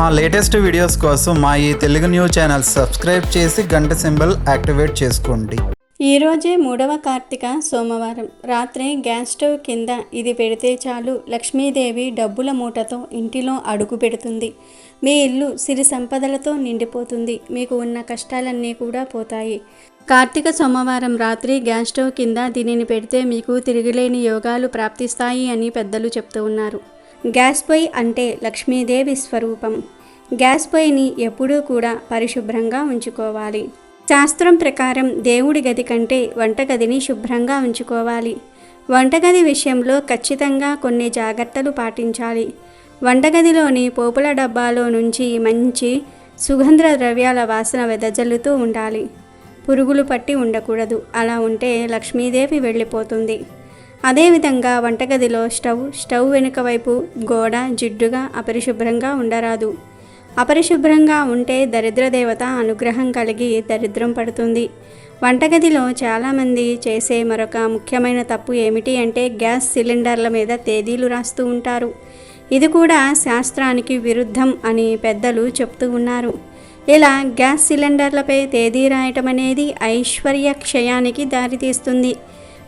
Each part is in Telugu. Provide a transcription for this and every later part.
మా లేటెస్ట్ వీడియోస్ కోసం మా ఈ తెలుగు న్యూస్ ఛానల్ సబ్స్క్రైబ్ చేసి గంట సింబల్ యాక్టివేట్ చేసుకోండి. ఈరోజే మూడవ కార్తీక సోమవారం. రాత్రి గ్యాస్ స్టవ్ కింద ఇది పెడితే చాలు లక్ష్మీదేవి డబ్బుల మూటతో ఇంటిలో అడుగు పెడుతుంది. మీ ఇల్లు సిరి సంపదలతో నిండిపోతుంది. మీకు ఉన్న కష్టాలన్నీ కూడా పోతాయి. కార్తీక సోమవారం రాత్రి గ్యాస్ స్టవ్ కింద దీనిని పెడితే మీకు తిరిగిలేని యోగాలు ప్రాప్తిస్తాయి అని పెద్దలు చెప్తూ ఉన్నారు. గ్యాస్ పొయ్యి అంటే లక్ష్మీదేవి స్వరూపం. గ్యాస్ పొయ్యిని ఎప్పుడూ కూడా పరిశుభ్రంగా ఉంచుకోవాలి. శాస్త్రం ప్రకారం దేవుడి గది కంటే వంటగదిని శుభ్రంగా ఉంచుకోవాలి. వంటగది విషయంలో ఖచ్చితంగా కొన్ని జాగ్రత్తలు పాటించాలి. వంటగదిలోని పోపుల డబ్బాలో నుంచి మంచి సుగంధ ద్రవ్యాల వాసన వెదజల్లుతూ ఉండాలి. పురుగులు పట్టి ఉండకూడదు. అలా ఉంటే లక్ష్మీదేవి వెళ్ళిపోతుంది. అదేవిధంగా వంటగదిలో స్టవ్ స్టవ్ వెనుక వైపు గోడ జిడ్డుగా అపరిశుభ్రంగా ఉండరాదు. అపరిశుభ్రంగా ఉంటే దరిద్ర దేవత అనుగ్రహం కలిగి దరిద్రం పడుతుంది. వంటగదిలో చాలామంది చేసే మరొక ముఖ్యమైన తప్పు ఏమిటి అంటే గ్యాస్ సిలిండర్ల మీద తేదీలు రాస్తూ ఉంటారు. ఇది కూడా శాస్త్రానికి విరుద్ధం అని పెద్దలు చెప్తూ ఉన్నారు. ఇలా గ్యాస్ సిలిండర్లపై తేదీ రాయటం అనేది ఐశ్వర్య క్షయానికి దారితీస్తుంది.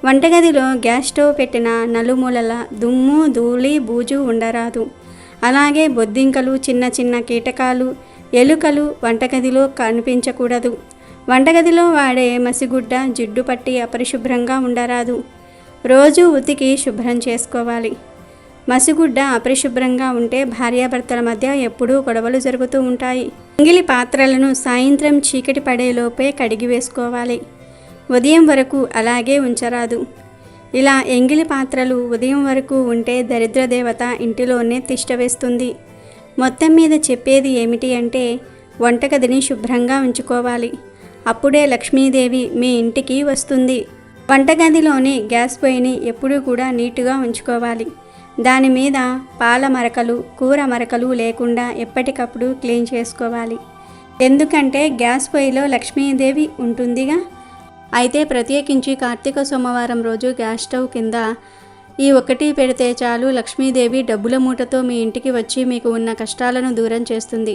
వంటగదిలో గ్యాస్ స్టవ్ పెట్టిన నలుమూలల దుమ్ము ధూళి బూజు ఉండరాదు. అలాగే బొద్దింకలు చిన్న చిన్న కీటకాలు ఎలుకలు వంటగదిలో కనిపించకూడదు. వంటగదిలో వాడే మసిగుడ్డ జిడ్డు పట్టి అపరిశుభ్రంగా ఉండరాదు. రోజు ఉతికి శుభ్రం చేసుకోవాలి. మసిగుడ్డ అపరిశుభ్రంగా ఉంటే భార్యాభర్తల మధ్య ఎప్పుడూ గొడవలు జరుగుతూ ఉంటాయి. ఎంగిలి పాత్రలను సాయంత్రం చీకటి పడేలోపే కడిగి వేసుకోవాలి. ఉదయం వరకు అలాగే ఉంచరాదు. ఇలా ఎంగిలి పాత్రలు ఉదయం వరకు ఉంటే దరిద్ర దేవత ఇంటిలోనే తిష్టవేస్తుంది మొత్తం మీద చెప్పేది ఏమిటి అంటే వంటగదిని శుభ్రంగా ఉంచుకోవాలి. అప్పుడే లక్ష్మీదేవి మీ ఇంటికి వస్తుంది. వంటగదిలోని గ్యాస్ పొయ్యిని ఎప్పుడూ కూడా నీటుగా ఉంచుకోవాలి. దాని మీద పాల మరకలు కూర మరకలు లేకుండా ఎప్పటికప్పుడు క్లీన్ చేసుకోవాలి. ఎందుకంటే గ్యాస్ పొయ్యిలో లక్ష్మీదేవి ఉంటుందిగా? అయితే ప్రత్యేకించి కార్తీక సోమవారం రోజు గ్యాస్ స్టవ్ కింద ఈ ఒకటి పెడితే చాలు లక్ష్మీదేవి డబ్బుల మూటతో మీ ఇంటికి వచ్చి మీకు ఉన్న కష్టాలను దూరం చేస్తుంది.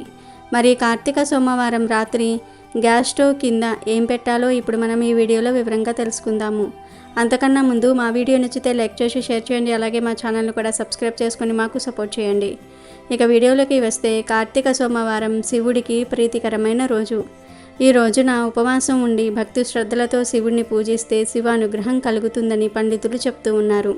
మరి కార్తీక సోమవారం రాత్రి గ్యాస్ స్టవ్ కింద ఏం పెట్టాలో ఇప్పుడు మనం ఈ వీడియోలో వివరంగా తెలుసుకుందాము. అంతకన్నా ముందు మా వీడియో నచ్చితే లైక్ చేసి షేర్ చేయండి. అలాగే మా ఛానల్ను కూడా సబ్స్క్రైబ్ చేసుకొని మాకు సపోర్ట్ చేయండి. ఇక వీడియోలోకి వస్తే కార్తీక సోమవారం శివుడికి ప్రీతికరమైన రోజు. ఈ రోజున ఉపవాసం ఉండి భక్తి శ్రద్ధలతో శివుణ్ణి పూజిస్తే శివ అనుగ్రహం కలుగుతుందని పండితులు చెప్తూ ఉన్నారు.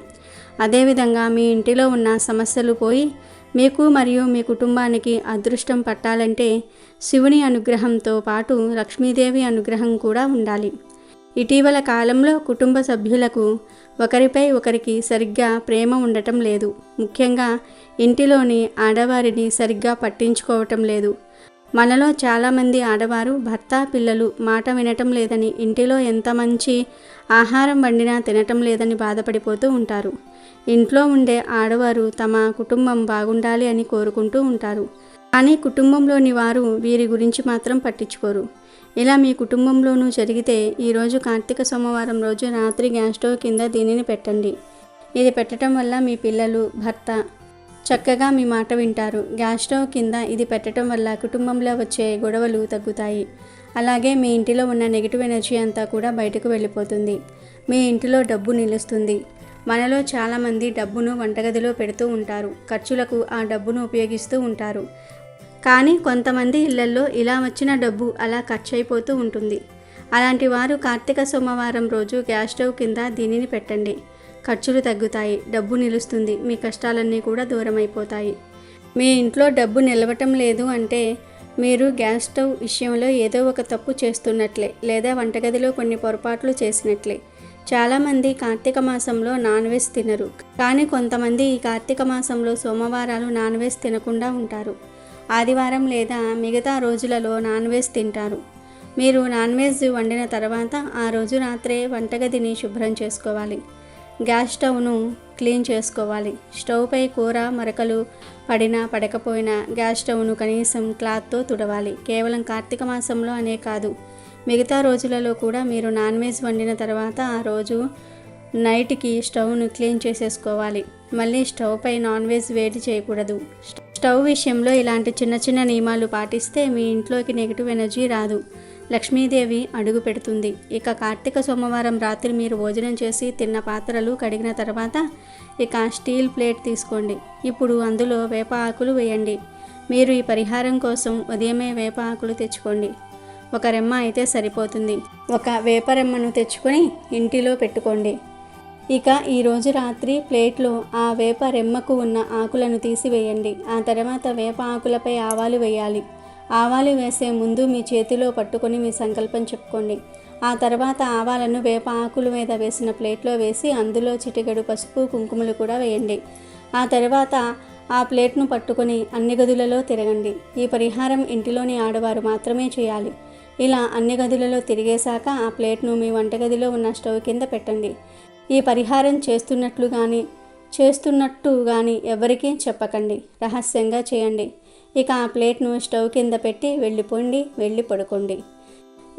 అదేవిధంగా మీ ఇంటిలో ఉన్న సమస్యలు పోయి మీకు మరియు మీ కుటుంబానికి అదృష్టం పట్టాలంటే శివుని అనుగ్రహంతో పాటు లక్ష్మీదేవి అనుగ్రహం కూడా ఉండాలి. ఇటీవల కాలంలో కుటుంబ సభ్యులకు ఒకరిపై ఒకరికి సరిగ్గా ప్రేమ ఉండటం లేదు. ముఖ్యంగా ఇంటిలోని ఆడవారిని సరిగ్గా పట్టించుకోవటం లేదు. మనలో చాలామంది ఆడవారు భర్త పిల్లలు మాట వినటం లేదని ఇంటిలో ఎంత మంచి ఆహారం వండినా తినటం లేదని బాధపడిపోతూ ఉంటారు. ఇంట్లో ఉండే ఆడవారు తమ కుటుంబం బాగుండాలి అని కోరుకుంటూ ఉంటారు. కానీ కుటుంబంలోని వారు వీరి గురించి మాత్రం పట్టించుకోరు. ఇలా మీ కుటుంబంలోనూ జరిగితే ఈరోజు కార్తీక సోమవారం రోజు రాత్రి గ్యాస్ స్టవ్ కింద దీనిని పెట్టండి. ఇది పెట్టడం వల్ల మీ పిల్లలు భర్త చక్కగా మీ మాట వింటారు. గ్యాస్ స్టవ్ కింద ఇది పెట్టడం వల్ల కుటుంబంలో వచ్చే గొడవలు తగ్గుతాయి. అలాగే మీ ఇంటిలో ఉన్న నెగిటివ్ ఎనర్జీ అంతా కూడా బయటకు వెళ్ళిపోతుంది. మీ ఇంటిలో డబ్బు నిలుస్తుంది. మనలో చాలామంది డబ్బును వంటగదిలో పెడుతూ ఉంటారు. ఖర్చులకు ఆ డబ్బును ఉపయోగిస్తూ ఉంటారు. కానీ కొంతమంది ఇళ్ళలో ఇలా వచ్చిన డబ్బు అలా ఖర్చు అయిపోతూ ఉంటుంది. అలాంటి వారు కార్తీక సోమవారం రోజు గ్యాస్ స్టవ్ కింద దీనిని పెట్టండి. ఖర్చులు తగ్గుతాయి డబ్బు నిలుస్తుంది మీ కష్టాలన్నీ కూడా దూరం అయిపోతాయి మీ ఇంట్లో డబ్బు నిలవటం లేదు అంటే మీరు గ్యాస్ స్టవ్ విషయంలో ఏదో ఒక తప్పు చేస్తున్నట్లే లేదా వంటగదిలో కొన్ని పొరపాట్లు చేసినట్లే. చాలామంది కార్తీక మాసంలో నాన్ వెజ్ తినరు కానీ కొంతమంది ఈ కార్తీక మాసంలో సోమవారాలు నాన్ వెజ్ తినకుండా ఉంటారు. ఆదివారం లేదా మిగతా రోజులలో నాన్ వెజ్ తింటారు. మీరు నాన్ వెజ్ వండిన తర్వాత ఆ రోజు రాత్రే వంటగదిని శుభ్రం చేసుకోవాలి. గ్యాస్ స్టవ్ను క్లీన్ చేసుకోవాలి. స్టవ్పై కూర మరకలు పడినా పడకపోయినా గ్యాస్ స్టవ్ను కనీసం క్లాత్తో తుడవాలి. కేవలం కార్తీక మాసంలో అనే కాదు మిగతా రోజులలో కూడా మీరు నాన్ వెజ్ వండిన తర్వాత ఆ రోజు నైట్కి స్టవ్ను క్లీన్ చేసేసుకోవాలి. మళ్ళీ స్టవ్పై నాన్ వెజ్ వేడి చేయకూడదు. స్టవ్ విషయంలో ఇలాంటి చిన్న చిన్న నియమాలు పాటిస్తే మీ ఇంట్లోకి నెగిటివ్ ఎనర్జీ రాదు. లక్ష్మీదేవి అడుగు పెడుతుంది. ఇక కార్తీక సోమవారం రాత్రి మీరు భోజనం చేసి తిన్న పాత్రలు కడిగిన తర్వాత ఇక స్టీల్ ప్లేట్ తీసుకోండి. ఇప్పుడు అందులో వేప ఆకులు వేయండి. మీరు ఈ పరిహారం కోసం ఉదయమే వేప ఆకులు తెచ్చుకోండి. ఒక రెమ్మ అయితే సరిపోతుంది. ఒక వేప రెమ్మను తెచ్చుకొని ఇంటిలో పెట్టుకోండి. ఇక ఈరోజు రాత్రి ప్లేట్లో ఆ వేప రెమ్మకు ఉన్న ఆకులను తీసివేయండి. ఆ తర్వాత వేప ఆకులపై ఆవాలు వేయాలి. ఆవాలు వేసే ముందు మీ చేతిలో పట్టుకొని మీ సంకల్పం చెప్పుకోండి. ఆ తర్వాత ఆవాలను వేప ఆకుల మీద వేసిన ప్లేట్లో వేసి అందులో చిటికెడు పసుపు కుంకుమలు కూడా వేయండి. ఆ తర్వాత ఆ ప్లేట్ను పట్టుకొని అన్ని గదులలో తిరగండి. ఈ పరిహారం ఇంటిలోని ఆడవారు మాత్రమే చేయాలి. ఇలా అన్ని గదులలో తిరిగేశాక ఆ ప్లేట్ను మీ వంటగదిలో ఉన్న స్టవ్ కింద పెట్టండి. ఈ పరిహారం చేస్తున్నట్లు కానీ చేస్తున్నట్టు కానీ ఎవరికీ చెప్పకండి. రహస్యంగా చేయండి. ఇక ఆ ప్లేట్ను స్టవ్ కింద పెట్టి వెళ్ళిపోండి వెళ్ళి పడుకోండి.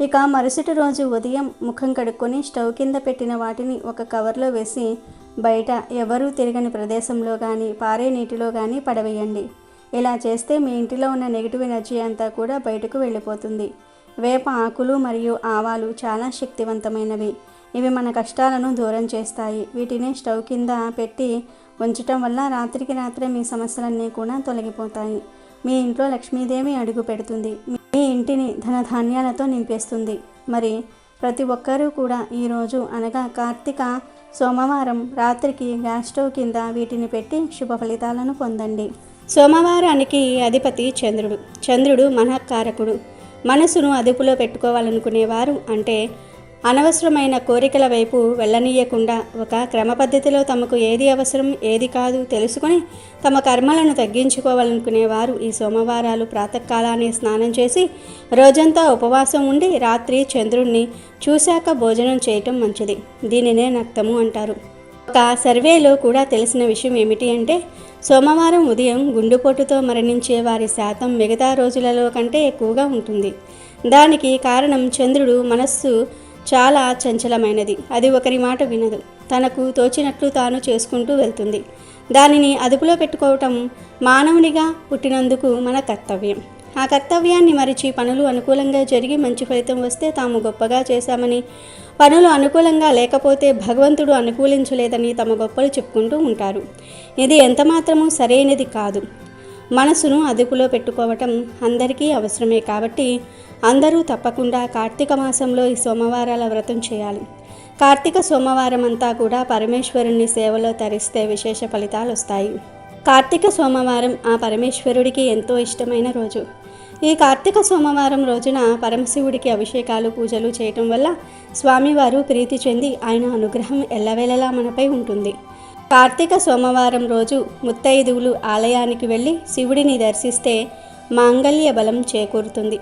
ఇక మరుసటి రోజు ఉదయం ముఖం కడుక్కొని స్టవ్ కింద పెట్టిన వాటిని ఒక కవర్లో వేసి బయట ఎవరూ తిరగని ప్రదేశంలో కానీ పారే నీటిలో కానీ పడవేయండి. ఇలా చేస్తే మీ ఇంటిలో ఉన్న నెగిటివ్ ఎనర్జీ అంతా కూడా బయటకు వెళ్ళిపోతుంది. వేప ఆకులు మరియు ఆవాలు చాలా శక్తివంతమైనవి. ఇవి మన కష్టాలను దూరం చేస్తాయి. వీటిని స్టవ్ కింద పెట్టి ఉంచటం వల్ల రాత్రికి రాత్రే మీ సమస్యలన్నీ కూడా తొలగిపోతాయి. మీ ఇంట్లో లక్ష్మీదేవి అడుగు పెడుతుంది. మీ ఇంటిని ధనధాన్యాలతో నింపేస్తుంది. మరి ప్రతి ఒక్కరూ కూడా ఈరోజు అనగా కార్తీక సోమవారం రాత్రికి గ్యాస్ స్టవ్ కింద వీటిని పెట్టి శుభ ఫలితాలను పొందండి. సోమవారానికి అధిపతి చంద్రుడు. చంద్రుడు మనఃకారకుడు. మనసును అదుపులో పెట్టుకోవాలనుకునేవారు అంటే అనవసరమైన కోరికల వైపు వెళ్ళనీయకుండా ఒక క్రమ పద్ధతిలో తమకు ఏది అవసరం ఏది కాదు తెలుసుకొని తమ కర్మలను తగ్గించుకోవాలనుకునేవారు ఈ సోమవారాలు ప్రాతకాలాన్ని స్నానం చేసి రోజంతా ఉపవాసం ఉండి రాత్రి చంద్రుణ్ణి చూశాక భోజనం చేయటం మంచిది. దీనినే నక్తము అంటారు. ఒక సర్వేలో కూడా తెలిసిన విషయం ఏమిటి అంటే సోమవారం ఉదయం గుండెపోటుతో మరణించే వారి శాతం మిగతా రోజులలో కంటే ఎక్కువగా ఉంటుంది. దానికి కారణం చంద్రుడు మనస్సు చాలా చంచలమైనది. అది ఒకరి మాట వినదు. తనకు తోచినట్లు తాను చేసుకుంటూ వెళ్తుంది. దానిని అదుపులో పెట్టుకోవటం మానవునిగా పుట్టినందుకు మన కర్తవ్యం. ఆ కర్తవ్యాన్ని మరిచి పనులు అనుకూలంగా జరిగి మంచి ఫలితం వస్తే తాము గొప్పగా చేశామని పనులు అనుకూలంగా లేకపోతే భగవంతుడు అనుకూలించలేదని తమ గొప్పలు చెప్పుకుంటూ ఉంటారు. ఇది ఎంతమాత్రమూ సరైనది కాదు. మనసును అదుపులో పెట్టుకోవటం అందరికీ అవసరమే కాబట్టి అందరూ తప్పకుండా కార్తీక మాసంలో ఈ సోమవారాల వ్రతం చేయాలి. కార్తీక సోమవారం అంతా కూడా పరమేశ్వరుణ్ణి సేవలో తరిస్తే విశేష ఫలితాలు వస్తాయి. కార్తీక సోమవారం ఆ పరమేశ్వరుడికి ఎంతో ఇష్టమైన రోజు. ఈ కార్తీక సోమవారం రోజున పరమశివుడికి అభిషేకాలు పూజలు చేయటం వల్ల స్వామివారు ప్రీతి చెంది ఆయన అనుగ్రహం ఎల్లవేళలా మనపై ఉంటుంది. కార్తీక సోమవారం రోజు ముత్తైదువులు ఆలయానికి వెళ్ళి శివుడిని దర్శిస్తే మాంగళ్య బలం చేకూరుతుంది.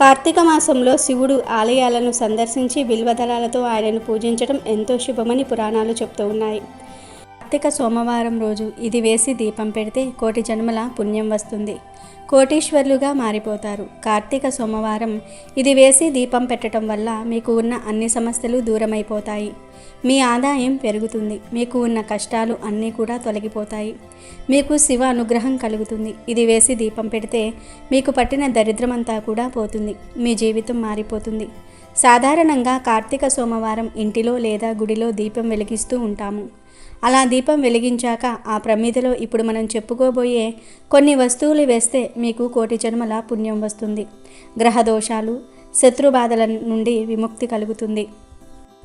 కార్తీక మాసంలో శివుడు ఆలయాలను సందర్శించి బిల్వదళాలతో ఆయనను పూజించడం ఎంతో శుభమని పురాణాలు చెప్తూ ఉన్నాయి. కార్తీక సోమవారం రోజు ఇది వేసి దీపం పెడితే కోటి జన్మల పుణ్యం వస్తుంది. కోటీశ్వర్లుగా మారిపోతారు. కార్తీక సోమవారం ఇది వేసి దీపం పెట్టడం వల్ల మీకు ఉన్న అన్ని సమస్యలు దూరమైపోతాయి. మీ ఆదాయం పెరుగుతుంది. మీకు ఉన్న కష్టాలు అన్నీ కూడా తొలగిపోతాయి. మీకు శివ అనుగ్రహం కలుగుతుంది. ఇది వేసి దీపం పెడితే మీకు పట్టిన దరిద్రమంతా కూడా పోతుంది. మీ జీవితం మారిపోతుంది. సాధారణంగా కార్తీక సోమవారం ఇంటిలో లేదా గుడిలో దీపం వెలిగిస్తూ ఉంటాము. అలా దీపం వెలిగించాక ఆ ప్రమిదలో ఇప్పుడు మనం చెప్పుకోబోయే కొన్ని వస్తువులు వేస్తే మీకు కోటి జన్మల పుణ్యం వస్తుంది. గ్రహ దోషాలు శత్రు బాధల నుండి విముక్తి కలుగుతుంది.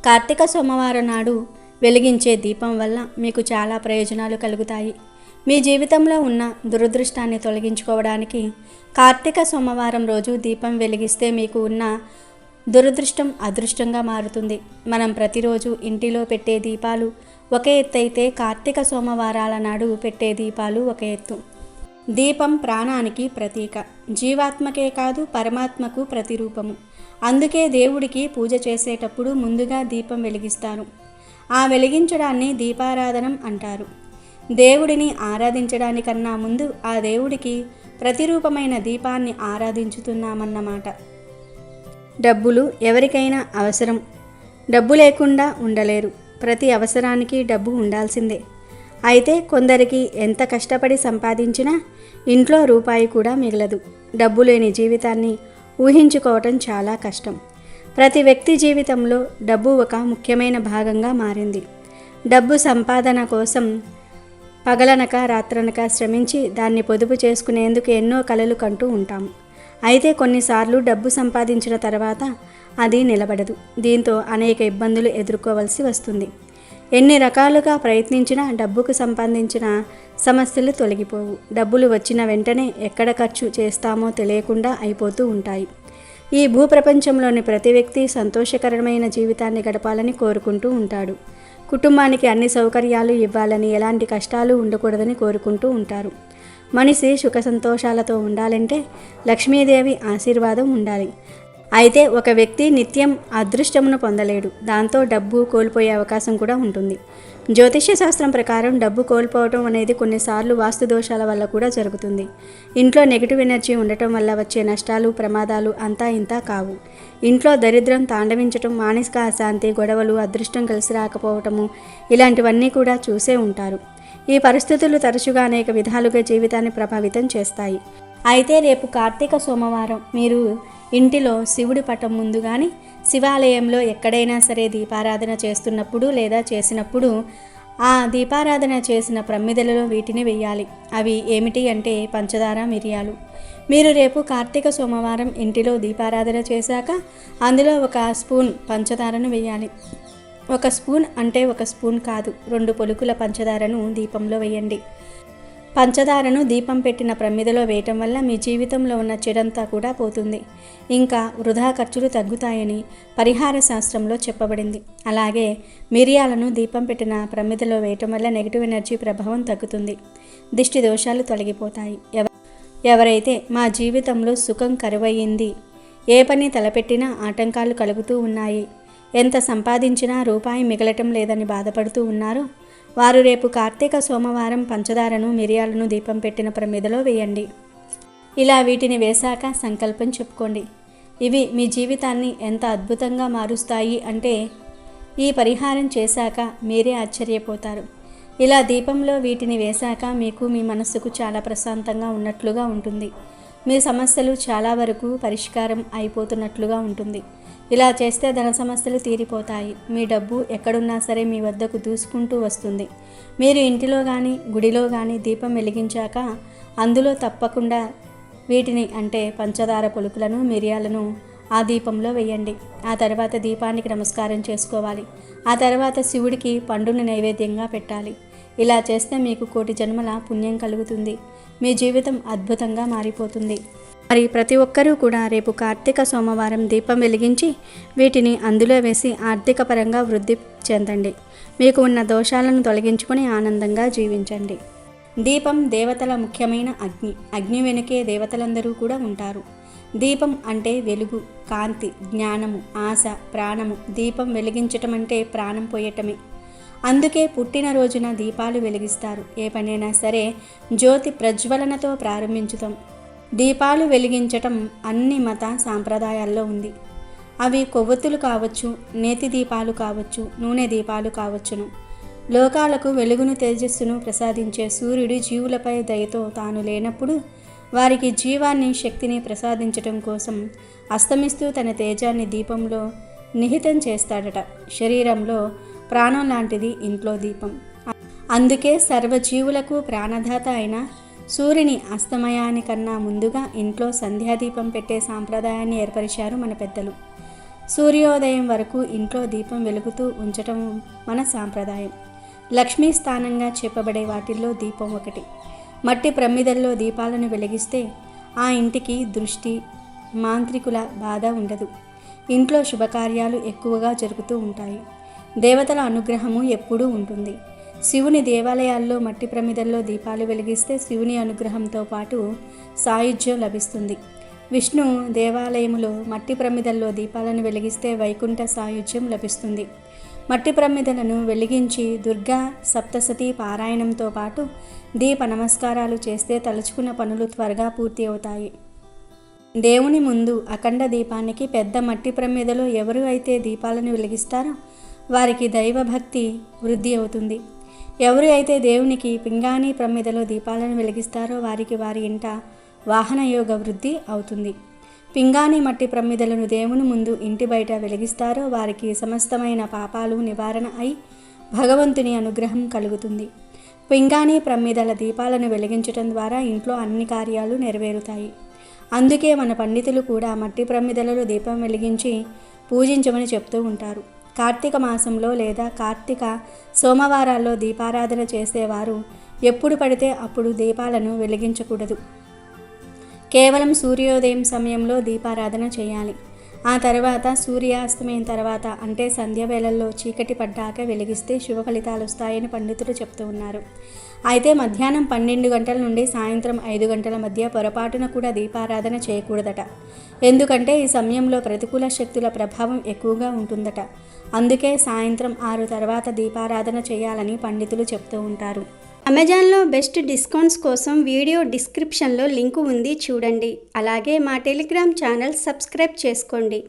కార్తీక సోమవారం నాడు వెలిగించే దీపం వల్ల మీకు చాలా ప్రయోజనాలు కలుగుతాయి. మీ జీవితంలో ఉన్న దురదృష్టాన్ని తొలగించుకోవడానికి కార్తీక సోమవారం రోజు దీపం వెలిగిస్తే మీకు ఉన్న దురదృష్టం అదృష్టంగా మారుతుంది. మనం ప్రతిరోజు ఇంటిలో పెట్టే దీపాలు ఒక ఎత్తు అయితే కార్తీక సోమవారాల నాడు పెట్టే దీపాలు ఒక ఎత్తు. దీపం ప్రాణానికి ప్రతీక. జీవాత్మకే కాదు పరమాత్మకు ప్రతిరూపము. అందుకే దేవుడికి పూజ చేసేటప్పుడు ముందుగా దీపం వెలిగిస్తారు. ఆ వెలిగించడాన్ని దీపారాధనం అంటారు. దేవుడిని ఆరాధించడానికన్నా ముందు ఆ దేవుడికి ప్రతిరూపమైన దీపాన్ని ఆరాధించుతున్నామన్నమాట. డబ్బులు ఎవరికైనా అవసరం. డబ్బు లేకుండా ఉండలేరు. ప్రతి అవసరానికి డబ్బు ఉండాల్సిందే. అయితే కొందరికి ఎంత కష్టపడి సంపాదించినా ఇంట్లో రూపాయి కూడా మిగలదు. డబ్బు లేని జీవితాన్ని ఊహించుకోవటం చాలా కష్టం. ప్రతి వ్యక్తి జీవితంలో డబ్బు ఒక ముఖ్యమైన భాగంగా మారింది. డబ్బు సంపాదన కోసం పగలనక రాత్రనక శ్రమించి దాన్ని పొదుపు చేసుకునేందుకు ఎన్నో కలలు కంటూ ఉంటాం అయితే కొన్నిసార్లు డబ్బు సంపాదించిన తర్వాత అది నిలబడదు. దీంతో అనేక ఇబ్బందులు ఎదుర్కోవలసి వస్తుంది. ఎన్ని రకాలుగా ప్రయత్నించినా డబ్బుకు సంబంధించిన సమస్యలు తొలగిపోవు. డబ్బులు వచ్చిన వెంటనే ఎక్కడ ఖర్చు చేస్తామో తెలియకుండా అయిపోతూ ఉంటాయి. ఈ భూప్రపంచంలోని ప్రతి వ్యక్తి సంతోషకరమైన జీవితాన్ని గడపాలని కోరుకుంటూ ఉంటాడు. కుటుంబానికి అన్ని సౌకర్యాలు ఇవ్వాలని ఎలాంటి కష్టాలు ఉండకూడదని కోరుకుంటూ ఉంటారు. మనిషి సుఖ సంతోషాలతో ఉండాలంటే లక్ష్మీదేవి ఆశీర్వాదం ఉండాలి. అయితే ఒక వ్యక్తి నిత్యం అదృష్టమును పొందలేడు. దాంతో డబ్బు కోల్పోయే అవకాశం కూడా ఉంటుంది. జ్యోతిష్య శాస్త్రం ప్రకారం డబ్బు కోల్పోవటం అనేది కొన్నిసార్లు వాస్తు దోషాల వల్ల కూడా జరుగుతుంది. ఇంట్లో నెగిటివ్ ఎనర్జీ ఉండటం వల్ల వచ్చే నష్టాలు ప్రమాదాలు అంతా ఇంతా కావు. ఇంట్లో దరిద్రం తాండవించటం మానసిక అశాంతి గొడవలు అదృష్టం కలిసి రాకపోవటము ఇలాంటివన్నీ కూడా చూసే ఉంటారు. ఈ పరిస్థితులు తరచుగా అనేక విధాలుగా జీవితాన్ని ప్రభావితం చేస్తాయి. అయితే రేపు కార్తీక సోమవారం మీరు ఇంటిలో శివుడి పటం ముందు కానీ శివాలయంలో ఎక్కడైనా సరే దీపారాధన చేస్తున్నప్పుడు లేదా చేసినప్పుడు ఆ దీపారాధన చేసిన ప్రమ్మిదలలో వీటిని వెయ్యాలి. అవి ఏమిటి అంటే పంచదార మిరియాలు. మీరు రేపు కార్తీక సోమవారం ఇంటిలో దీపారాధన చేశాక అందులో ఒక స్పూన్ పంచదారను వేయాలి ఒక స్పూన్ అంటే ఒక స్పూన్ కాదు. రెండు పొలుకుల పంచదారను దీపంలో వేయండి పంచదారను దీపం పెట్టిన ప్రమిదలో వేయటం వల్ల మీ జీవితంలో ఉన్న చెడంతా కూడా పోతుంది. ఇంకా వృధా ఖర్చులు తగ్గుతాయని పరిహార శాస్త్రంలో చెప్పబడింది. అలాగే మిరియాలను దీపం పెట్టిన ప్రమిదలో వేయటం వల్ల నెగిటివ్ ఎనర్జీ ప్రభావం తగ్గుతుంది. దిష్టి దోషాలు తొలగిపోతాయి. ఎవ ఎవరైతే మా జీవితంలో సుఖం కరువయ్యింది ఏ పని తలపెట్టినా ఆటంకాలు కలుగుతూ ఉన్నాయి ఎంత సంపాదించినా రూపాయి మిగలటం లేదని బాధపడుతూ ఉన్నారో వారు రేపు కార్తీక సోమవారం పంచదారను మిరియాలను దీపం పెట్టిన ప్రమిదలో వేయండి. ఇలా వీటిని వేశాక సంకల్పం చెప్పుకోండి. ఇవి మీ జీవితాన్ని ఎంత అద్భుతంగా మారుస్తాయి అంటే ఈ పరిహారం చేశాక మీరే ఆశ్చర్యపోతారు. ఇలా దీపంలో వీటిని వేశాక మీకు మీ మనస్సుకు చాలా ప్రశాంతంగా ఉన్నట్లుగా ఉంటుంది. మీ సమస్యలు చాలా వరకు పరిష్కారం అయిపోతున్నట్లుగా ఉంటుంది. ఇలా చేస్తే ధన సమస్యలు తీరిపోతాయి. మీ డబ్బు ఎక్కడున్నా సరే మీ వద్దకు దూసుకుంటూ వస్తుంది. మీరు ఇంటిలో కానీ గుడిలో కానీ దీపం వెలిగించాక అందులో తప్పకుండా వీటిని అంటే పంచదార పొలుకులను మిరియాలను ఆ దీపంలో వేయండి. ఆ తర్వాత దీపానికి నమస్కారం చేసుకోవాలి. ఆ తర్వాత శివుడికి పండుని నైవేద్యంగా పెట్టాలి. ఇలా చేస్తే మీకు కోటి జన్మల పుణ్యం కలుగుతుంది. మీ జీవితం అద్భుతంగా మారిపోతుంది. మరి ప్రతి ఒక్కరూ కూడా రేపు కార్తీక సోమవారం దీపం వెలిగించి వీటిని అందులో వేసి ఆర్థిక పరంగా వృద్ధి చెందండి. మీకు ఉన్న దోషాలను తొలగించుకొని ఆనందంగా జీవించండి. దీపం దేవతల ముఖ్యమైన అగ్ని అగ్ని వెనుకే దేవతలందరూ కూడా ఉంటారు. దీపం అంటే వెలుగు కాంతి జ్ఞానము ఆశ ప్రాణము. దీపం వెలిగించటం అంటే ప్రాణం పోయటమే. అందుకే పుట్టినరోజున దీపాలు వెలిగిస్తారు. ఏ పనైనా సరే జ్యోతి ప్రజ్వలనతో ప్రారంభించుతాం. దీపాలు వెలిగించటం అన్ని మత సాంప్రదాయాల్లో ఉంది. అవి కొవ్వొత్తులు కావచ్చు నేతి దీపాలు కావచ్చు నూనె దీపాలు కావచ్చును. లోకాలకు వెలుగును తేజస్సును ప్రసాదించే సూర్యుడు జీవులపై దయతో తాను లేనప్పుడు వారికి జీవాన్ని శక్తిని ప్రసాదించటం కోసం అస్తమిస్తూ తన తేజాన్ని దీపంలో నిహితం చేస్తాడట. శరీరంలో ప్రాణం లాంటిది ఇంట్లో దీపం. అందుకే సర్వజీవులకు ప్రాణదాత అయిన సూర్యుని అస్తమయానికన్నా ముందుగా ఇంట్లో సంధ్యాదీపం పెట్టే సాంప్రదాయాన్ని ఏర్పరిచారు మన పెద్దలు. సూర్యోదయం వరకు ఇంట్లో దీపం వెలుగుతూ ఉంచటం మన సాంప్రదాయం. లక్ష్మీ స్థానంగా చెప్పబడే వాటిల్లో దీపం ఒకటి. మట్టి ప్రమిదల్లో దీపాలను వెలిగిస్తే ఆ ఇంటికి దృష్టి మాంత్రికుల బాధ ఉండదు. ఇంట్లో శుభకార్యాలు ఎక్కువగా జరుగుతూ ఉంటాయి. దేవతల అనుగ్రహము ఎప్పుడూ ఉంటుంది. శివుని దేవాలయాల్లో మట్టి ప్రమిదల్లో దీపాలు వెలిగిస్తే శివుని అనుగ్రహంతో పాటు సాయుధ్యం లభిస్తుంది. విష్ణు దేవాలయములో మట్టి ప్రమిదల్లో దీపాలను వెలిగిస్తే వైకుంఠ సాయుధ్యం లభిస్తుంది. మట్టి ప్రమిదలను వెలిగించి దుర్గా సప్తసతి పారాయణంతో పాటు దీప నమస్కారాలు చేస్తే తలుచుకున్న పనులు త్వరగా పూర్తి అవుతాయి. దేవుని ముందు అఖండ దీపానికి పెద్ద మట్టి ప్రమిదలో ఎవరు అయితే దీపాలను వెలిగిస్తారో వారికి దైవభక్తి వృద్ధి అవుతుంది. ఎవరు అయితే దేవునికి పింగాణి ప్రమిదలో దీపాలను వెలిగిస్తారో వారికి వారి ఇంట వాహన యోగ వృద్ధి అవుతుంది. పింగాణి మట్టి ప్రమిదలను దేవుని ముందు ఇంటి బయట వెలిగిస్తారో వారికి సమస్తమైన పాపాలు నివారణ అయి భగవంతుని అనుగ్రహం కలుగుతుంది. పింగాణి ప్రమిదల దీపాలను వెలిగించటం ద్వారా ఇంట్లో అన్ని కార్యాలు నెరవేరుతాయి. అందుకే మన పండితులు కూడా మట్టి ప్రమిదలలో దీపం వెలిగించి పూజించమని చెప్తూ ఉంటారు. కార్తీక మాసంలో లేదా కార్తీక సోమవారాల్లో దీపారాధన చేసేవారు. ఎప్పుడు పడితే అప్పుడు దీపాలను వెలిగించకూడదు. కేవలం సూర్యోదయం సమయంలో దీపారాధన చేయాలి. ఆ తర్వాత సూర్యాస్తమయం తర్వాత అంటే సంధ్య వేళల్లో చీకటి పడ్డాక వెలిగిస్తే శుభ ఫలితాలు వస్తాయని పండితులు చెప్తూ ఉన్నారు. అయితే మధ్యాహ్నం పన్నెండు గంటల నుండి సాయంత్రం ఐదు గంటల మధ్య పొరపాటున కూడా దీపారాధన చేయకూడదట. ఎందుకంటే ఈ సమయంలో ప్రతికూల శక్తుల ప్రభావం ఎక్కువగా ఉంటుందట. అందుకే సాయంత్రం ఆరు తర్వాత దీపారాధన చేయాలని పండితులు చెప్తూ ఉంటారు. అమెజాన్లో బెస్ట్ డిస్కౌంట్స్ కోసం వీడియో డిస్క్రిప్షన్లో లింకు ఉంది చూడండి. అలాగే మా టెలిగ్రామ్ ఛానల్ సబ్స్క్రైబ్ చేసుకోండి.